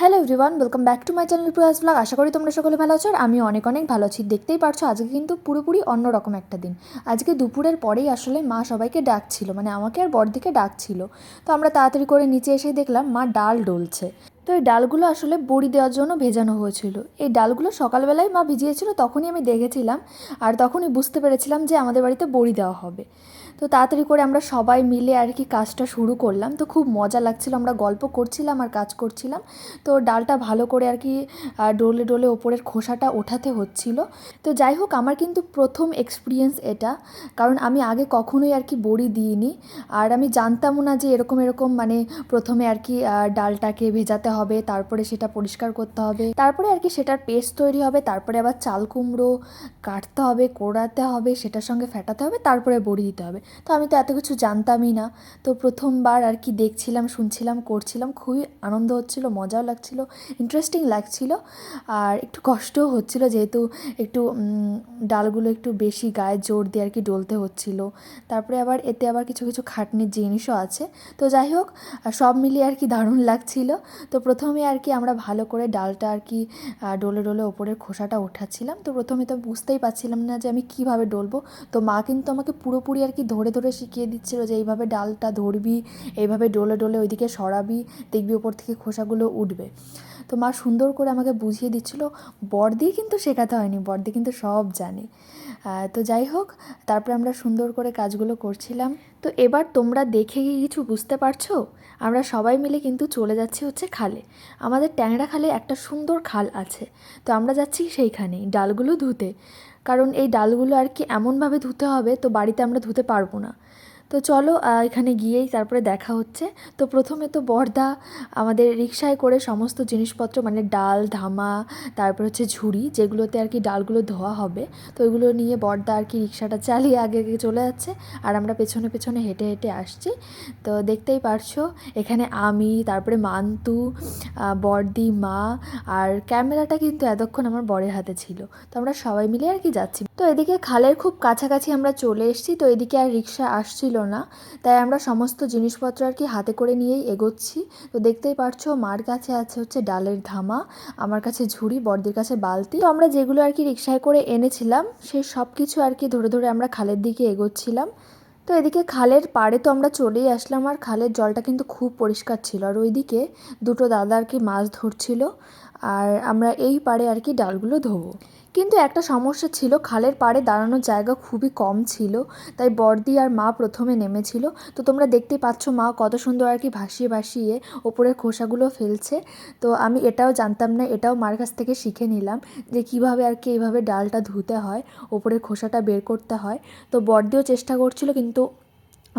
Hello everyone welcome back to my channel Prayas blog আশা করি তোমরা সকলে ভালো আছো আর আমি অনেক অনেক ভালো আছি। দেখতেই পারছ, আজকে কিন্তু পুরোপুরি অন্যরকম একটা দিন। আজকে দুপুরের পরেই আসলে মা সবাইকে ডাকছিল মানে আমাকে আর বড়দিকে ডাকছিল। তো আমরা তাড়াতাড়ি করে নিচে এসে দেখলাম মা ডাল ডলছে। তো এই ডালগুলো আসলে বড়ি দেওয়ার জন্য ভেজানো হয়েছিল। এই ডালগুলো সকালবেলায় মা ভিজিয়েছিল, তখনই আমি দেখেছিলাম। আর তখনই বুঝতে পেরেছিলাম যে আমাদের বাড়িতে বড়ি দেওয়া হবে। তো তাড়াতাড়ি করে আমরা সবাই মিলে আর কি কাজটা শুরু করলাম। তো খুব মজা লাগছিল, আমরা গল্প করছিলাম আর কাজ করছিলাম। তো ডালটা ভালো করে আর কি ডোলে ডলে ওপরের খোসাটা ওঠাতে হচ্ছিল। তো যাই হোক, আমার কিন্তু প্রথম এক্সপিরিয়েন্স এটা। কারণ আমি আগে কখনোই আর কি বড়ি দিইনি। আর আমি জানতামও না যে এরকম এরকম মানে প্রথমে আর কি ডালটাকে ভেজাতে হবে, তারপরে সেটা পরিষ্কার করতে হবে, তারপরে আর কি সেটার পেস্ট তৈরি হবে, তারপরে আবার চাল কুমড়ো কাটতে হবে, কোড়াতে হবে, সেটার সঙ্গে ফেটাতে হবে, তারপরে বড়ি দিতে হবে। তো আমি তো এত কিছু জানতামই না। তো প্রথমবার আর কি দেখছিলাম, শুনছিলাম, করছিলাম, খুবই আনন্দ হচ্ছিল, মজাও লাগছিল ইন্টারেস্টিং লাগছিল। আর একটু কষ্টও হচ্ছিল যেহেতু একটু ডালগুলো একটু বেশি গায়ে জোর দিয়ে আর কি ডলতে হচ্ছিল। তারপরে আবার এতে আবার কিছু কিছু খাটনির জিনিসও আছে। তো যাই হোক সব মিলিয়ে আর কি দারুণ লাগছিল। তো প্রথমে আর কি আমরা ভালো করে ডালটা আর কি ডলে ডলে ওপরের খোসাটা ওঠাচ্ছিলাম। তো প্রথমে তো বুঝতেই পারছিলাম না যে আমি কীভাবে ডলবো। তো মা কিন্তু আমাকে পুরোপুরি আর কি ধরে ধরে শিখিয়ে দিচ্ছিল যে এইভাবে ডালটা ধরবি, এইভাবে ডোলে ডোলে ওইদিকে সরাবি, দেখবি ওপর থেকে খোসাগুলো উঠবে। তো মা সুন্দর করে আমাকে বুঝিয়ে দিচ্ছিল বড়দি কিন্তু শেখাতে হয়নি, বড়দি কিন্তু সব জানে। তো যাই হোক, তারপরে আমরা সুন্দর করে কাজগুলো করছিলাম। তো এবার তোমরা দেখে কি কিছু বুঝতে পারছ? আমরা সবাই মিলে কিন্তু চলে যাচ্ছি হচ্ছে খালে। আমাদের ট্যাংরা খালে একটা সুন্দর খাল আছে। তো আমরা যাচ্ছি সেইখানেই, ডালগুলো ধুতে। কারণ এই ডালগুলো আর কি এমনভাবে ধুতে হবে তো বাড়িতে আমরা ধুতে পারব না। তো চলো এখানে গিয়েই তারপরে দেখা হচ্ছে। তো প্রথমে তো বর্দা আমাদের রিক্সায় করে সমস্ত জিনিসপত্র মানে ডাল, ধামা, তারপর হচ্ছে ঝুড়ি, যেগুলোতে আর কি ডালগুলো ধোয়া হবে, তো ওইগুলো নিয়ে বর্দা আর কি রিক্সাটা চালিয়ে আগে আগে চলে যাচ্ছে আর আমরা পেছনে পেছনে হেঁটে হেঁটে আসছি। তো দেখতেই পারছ, এখানে আমি, তারপরে মান্তু বর্দি, মা, আর ক্যামেরাটা কিন্তু এতক্ষণ আমার বরের হাতে ছিল। তো আমরা সবাই মিলে আর কি যাচ্ছি তো এদিকে খালের খুব কাছাকাছি আমরা চলে এসেছি, তো এদিকে আর রিক্সা আসছিল না। তাই আমরা সমস্ত জিনিসপত্র আর কি হাতে করে নিয়েই এগোচ্ছি। তো দেখতেই পারছ, মার কাছে আছে হচ্ছে ডালের ধামা, আমার কাছে ঝুড়ি, বড়দের কাছে বালতি। তো আমরা যেগুলো আর কি রিক্সায় করে এনেছিলাম সেই সব কিছু আর কি ধরে ধরে আমরা খালের দিকে এগোচ্ছিলাম। তো এদিকে খালের পাড়ে তো আমরা চলেই আসলাম, আর খালের জলটা কিন্তু খুব পরিষ্কার ছিল। আর ওইদিকে দুটো দাদা আর কি মাছ ধরছিল। আর আমরা এই পাড়ে আর কি ডালগুলো ধোবো। কিন্তু একটা সমস্যা ছিল, খালের পাড়ে দাঁড়ানোর জায়গা খুবই কম ছিল, তাই বর্দি আর মা প্রথমে নেমেছিল। তো তোমরা দেখতেই পাচ্ছ, মা কত সুন্দর আর কি ভাসিয়ে ভাসিয়ে ওপরের খোসাগুলো ফেলছে। তো আমি এটাও জানতাম না, এটাও মার কাছ থেকে শিখে নিলাম যে কীভাবে আর কি এইভাবে ডালটা ধুতে হয়, ওপরের খোসাটা বের করতে হয়। তো বর্দিও চেষ্টা করছিল, কিন্তু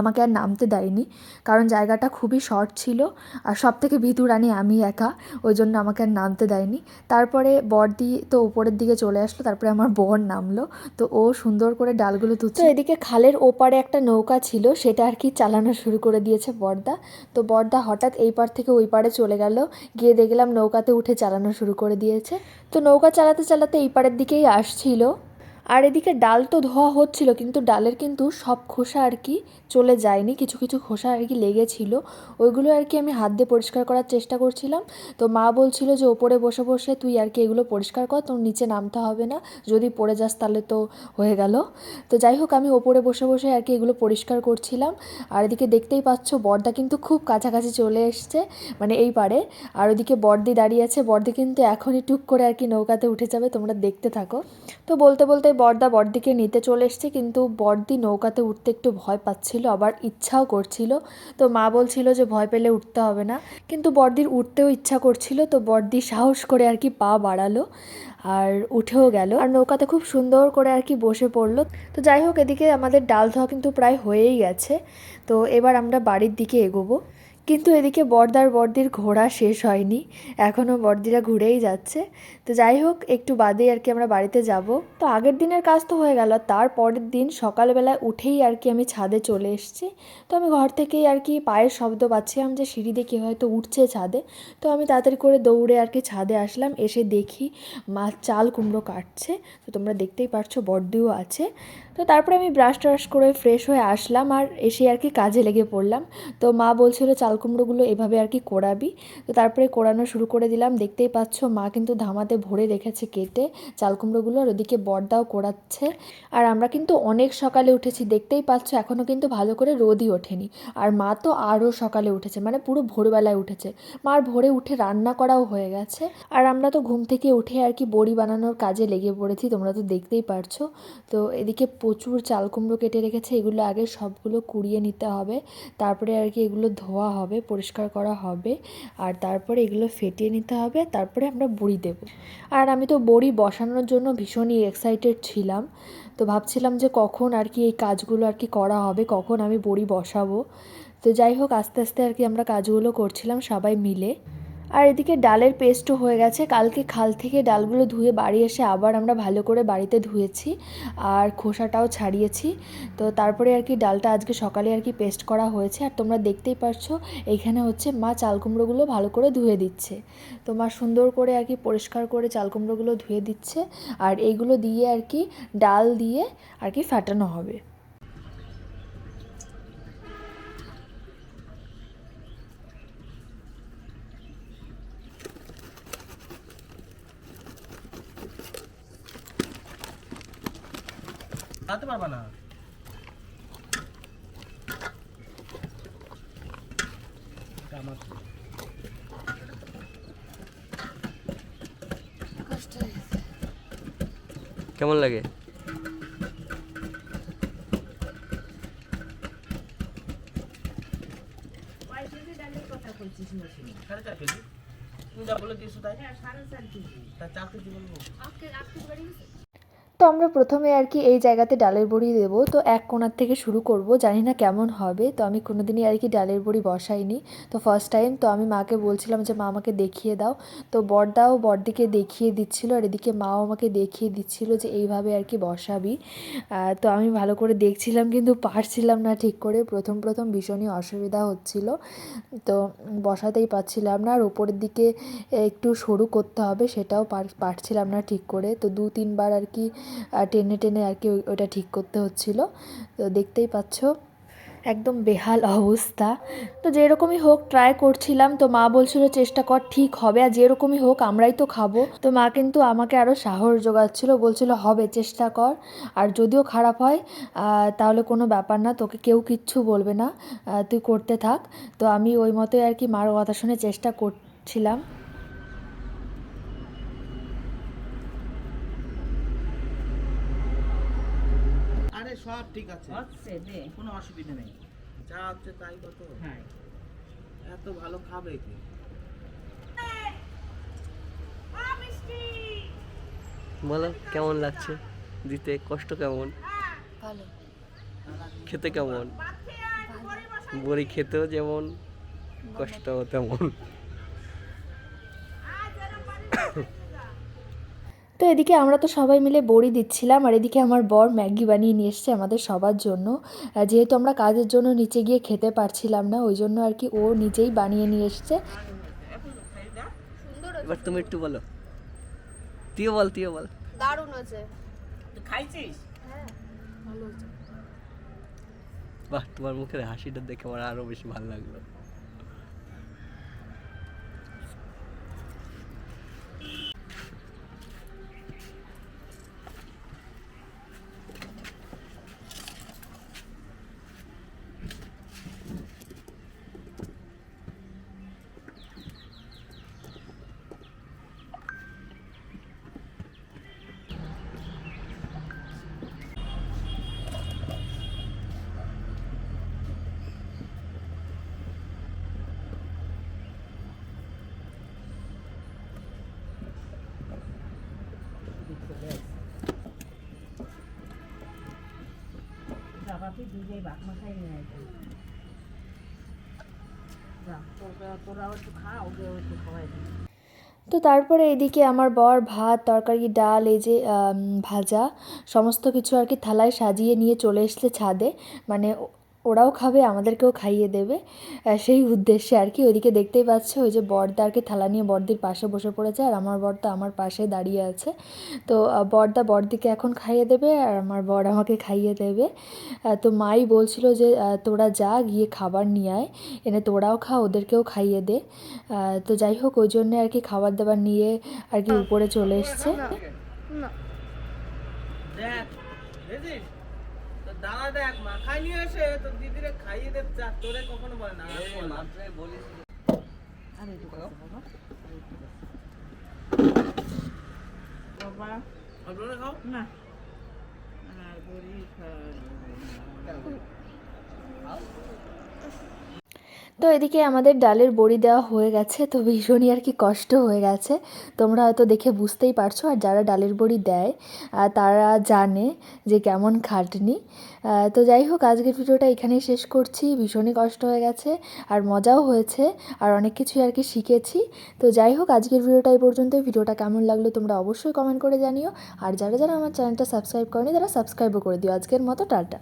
আমাকে আর নামতে দেয়নি। কারণ জায়গাটা খুবই শর্ট ছিল। আর সব থেকে ভিতুরানি আমি একা, ওই জন্য আমাকে আর নামতে দেয়নি। তারপরে বর্দি তো উপরের দিকে চলে আসলো, তারপরে আমার বর নামলো। তো ও সুন্দর করে ডালগুলো তুলছে। এদিকে খালের ওপারে একটা নৌকা ছিল, সেটা আর কি চালানো শুরু করে দিয়েছে বর্দা। তো বর্দা হঠাৎ এই পার থেকে ওই পারে চলে গেল, গিয়ে দেখলাম নৌকাতে উঠে চালানো শুরু করে দিয়েছে। তো নৌকা চালাতে চালাতে এই পারের দিকেই আসছিল। আর এদিকে ডাল তো ধোয়া হচ্ছিল, কিন্তু ডালের কিন্তু সব খোসা আর কি চলে যায়নি, কিছু কিছু খোসা আর কি লেগেছিল। ওইগুলো আর কি আমি হাত দিয়ে পরিষ্কার করার চেষ্টা করছিলাম। তো মা বলছিল যে, ওপরে বসে বসে তুই আর কি এগুলো পরিষ্কার কর, তোর নিচে নামতে হবে না, যদি পড়ে যাস তাহলে তো হয়ে গেল। তো যাই হোক, আমি ওপরে বসে বসে আর কি এগুলো পরিষ্কার করছিলাম। আর এদিকে দেখতেই পাচ্ছ, বর্দা কিন্তু খুব কাছাকাছি চলে এসছে মানে এই পারে। আর ওদিকে বর্দি দাঁড়িয়ে আছে, বর্দি কিন্তু এখনই টুক করে আর কি নৌকাতে উঠে যাবে, তোমরা দেখতে থাকো। তো বলতে বলতে বর্দা বর্দিকে নিতে চলে এসছে, কিন্তু বর্দি নৌকাতে উঠতে একটু ভয় পাচ্ছিল, আবার ইচ্ছাও করছিল। তো মা বলছিল যে ভয় পেলে উঠতে হবে না। কিন্তু বর্দির উঠতেও ইচ্ছা করছিল, তো বর্দি সাহস করে আর কি পা বাড়ালো আর উঠেও গেল। আর নৌকাতে খুব সুন্দর করে আর কি বসে পড়ল। তো যাই হোক, এদিকে আমাদের ডাল ধোয়া কিন্তু প্রায় হয়েই গেছে। তো এবার আমরা বাড়ির দিকে এগোবো। কিন্তু এদিকে বর্দার বর্দির ঘোরা শেষ হয়নি। এখনও বর্দিরা ঘুরেই যাচ্ছে। তো যাই হোক, একটু বাদেই আর কি আমরা বাড়িতে যাব। তো আগের দিনের কাজ তো হয়ে গেল। তার পরের দিন সকালবেলায় উঠেই আর কি আমি ছাদে চলে এসেছি। তো আমি ঘর থেকেই আর কি পায়ের শব্দ পাচ্ছিলাম যে, সিঁড়ি কেউ হয়তো উঠছে ছাদে। তো আমি তাড়াতাড়ি করে দৌড়ে আর কি ছাদে আসলাম। এসে দেখি মা চাল কুমড়ো কাটছে। তো তোমরা দেখতেই পারছ বর্দিও আছে। তো তারপরে আমি ব্রাশ ট্রাশ করে ফ্রেশ হয়ে আসলাম আর এসে আর কি কাজে লেগে পড়লাম। তো মা বলছিল, চাল চাল কুমড়োগুলো এভাবে আর কি কোড়াবি। তো তারপরে কোড়ানো শুরু করে দিলাম। দেখতেই পাচ্ছ, মা কিন্তু ধামাতে ভরে রেখেছে কেটে চাল কুমড়োগুলো আর ওদিকে বর্দাও কোড়াচ্ছে। আর আমরা কিন্তু অনেক সকালে উঠেছি, দেখতেই পাচ্ছ এখনও কিন্তু ভালো করে রোদই ওঠেনি। আর মা তো আরও সকালে উঠেছে মানে পুরো ভোরবেলায় উঠেছে। মার ভোরে উঠে রান্না করাও হয়ে গেছে। আর আমরা তো ঘুম থেকে উঠে আর কি বড়ি বানানোর কাজে লেগে পড়েছি, তোমরা তো দেখতেই পারছ। তো এদিকে প্রচুর চাল কুমড়ো কেটে রেখেছে, এগুলো আগে সবগুলো কুড়িয়ে নিতে হবে। তারপরে আর কি এগুলো ধোয়া হবে পরিষ্কার করা হবে, আর তারপরে এগুলো ফেটিয়ে নিতে হবে, তারপরে আমরা বড়ি দেব। আর আমি তো বড়ি বসানোর জন্য ভীষণই এক্সাইটেড ছিলাম। তো ভাবছিলাম যে কখন আর কি এই কাজগুলো আর কি করা হবে, কখন আমি বড়ি বসাবো। তো যাই হোক, আস্তে আস্তে আর কি আমরা কাজগুলো করছিলাম সবাই মিলে। আর এদিকে ডালের পেস্টও হয়ে গেছে। কালকে খাল থেকে ডালগুলো ধুয়ে বাড়ি এসে আবার আমরা ভালো করে বাড়িতে ধুয়েছি আর খোসাটাও ছাড়িয়েছি। তো তারপরে আর কি ডালটা আজকে সকালে আর কি পেস্ট করা হয়েছে। আর তোমরা দেখতেই পারছ এইখানে হচ্ছে মা চাল কুমড়োগুলো ভালো করে ধুয়ে দিচ্ছে। তো মা সুন্দর করে আর কি পরিষ্কার করে চাল কুমড়োগুলো ধুয়ে দিচ্ছে। আর এইগুলো দিয়ে আর কি ডাল দিয়ে আর কি ফাটানো হবে। জানতে পারবা না। আমার কেমন লাগে? সাড়ে চার কেজি। তুমি যা বলে দিয়েছ তাই। তা চার কেজি বলব। তো আমরা প্রথমে আর কি এই জায়গাতে ডালের বড়ি দেবো। তো এক কোণার থেকে শুরু করব, জানি না কেমন হবে। তো আমি কোনোদিনই আর কি ডালের বড়ি বসাইনি। তো ফার্স্ট টাইম তো আমি মাকে বলছিলাম যে, মা, আমাকে দেখিয়ে দাও। তো বড়দাও বড়দিকে দেখিয়ে দিচ্ছিল, আর এদিকে মাও আমাকে দেখিয়ে দিচ্ছিল যে, এইভাবে আর কি বসাবি। তো আমি ভালো করে দেখছিলাম, কিন্তু পারছিলাম না ঠিক করে। প্রথম প্রথম ভীষণই অসুবিধা হচ্ছিল। তো বসাতেই পারছিলাম না, আর ওপরের দিকে একটু সরু করতে হবে, সেটাও পার- পারছিলাম না ঠিক করে। তো দু, তিনবার আর কি টেনে টেনে আর কি ওটা ঠিক করতে হচ্ছিল। তো দেখতেই পাচ্ছ, একদম বেহাল অবস্থা। তো যেরকমই হোক ট্রাই করছিলাম। তো মা বলছিল, চেষ্টা কর, ঠিক হবে। আর যেরকমই হোক, আমরাই তো খাব। তো মা কিন্তু আমাকে আরও সাহস জোগাচ্ছিল বলছিল, হবে, চেষ্টা কর। আর যদিও খারাপ হয় তাহলে কোনো ব্যাপার না। তোকে কেউ কিচ্ছু বলবে না। তুই করতে থাক। তো আমি ওই মতোই আর কি মার কথা শুনে চেষ্টা করছিলাম আরে সব ঠিক আছে। হচ্ছে দে। কোনো অসুবিধা নেই। যা হচ্ছে তাই কত হ্যাঁ। এত ভালো খাবে কি? বলো কেমন লাগছে? দিতে কষ্ট কেমন? ভালো। খেতে কেমন? বড়ি খেতেও যেমন কষ্টও তেমন। তো এদিকে আমরা তো সবাই মিলে বড়ি দিচ্ছিলাম আর এদিকে আমার বর ম্যাগি বানিয়ে নিয়ে এসছে আমাদের সবার জন্য। যেহেতু আমরা কাজের জন্য নিচে গিয়ে খেতে পারছিলাম না ওই জন্য আর কি ও নিজেই বানিয়ে নিয়ে এসছে। এবার তুমি একটু বলো। তুইও বল তুইও বল। দারুণ আছে তুই খাইছিস? বাহ তোমার মুখের হাসিটা দেখে আমার আরও বেশি ভালো লাগল। তো তারপরে এদিকে আমার বর ভাত, তরকারি, ডাল, এই যে ভাজা, সমস্ত কিছু আর কি থালায় সাজিয়ে নিয়ে চলে এসছে ছাদে। মানে ওরাও খাবে, আমাদেরকেও খাইয়ে দেবে। সেই উদ্দেশ্যে আর কি ওইদিকে দেখতেই পাচ্ছ, ওই যে বর্দা আর কি থালা নিয়ে বর্দির পাশে বসে পড়েছে আর আমার বর্দা আমার পাশে দাঁড়িয়ে আছে। তো বর্দা বর্দিকে এখন খাইয়ে দেবে আর আমার বর আমাকে খাইয়ে দেবে। তো মাই বলছিল যে তোরা যা, গিয়ে খাবার নিয়ে আয়, এনে তোরাও খা, ওদেরকেও খাইয়ে দে। তো যাই হোক, ওই জন্যে আর কি খাবার দাবার নিয়ে আর কি উপরে চলে এসছে। দেখ দাদা দেখ মাখাই নিয়ে এসে তোর দিদিরে খাইয়ে দে চা তোরে কখনো বলে না বলে একটু কথা বাবা বাবা খাও। না। আর বড়ি তো এদিকে আমাদের ডালের বড়ি দেওয়া হয়ে গেছে, তো ভীষণই আর কি কষ্ট হয়ে গেছে। তোমরা হয়তো দেখে বুঝতেই পারছ, আর যারা ডালের বড়ি দেয় তারা জানে যে কেমন খাটনি। তো যাই হোক, আজকের ভিডিওটা এখানেই শেষ করছি, ভীষণই কষ্ট হয়ে গেছে, আর মজাও হয়েছে, আর অনেক কিছুই আর কি শিখেছি। তো যাই হোক, আজকের ভিডিওটা এই পর্যন্তই। ভিডিওটা কেমন লাগল তোমরা অবশ্যই কমেন্ট করে জানিও, আর যারা যারা আমার চ্যানেলটা সাবস্ক্রাইব করেনি, তারা সাবস্ক্রাইবও করে দিও। আজকের মতো, টাটা।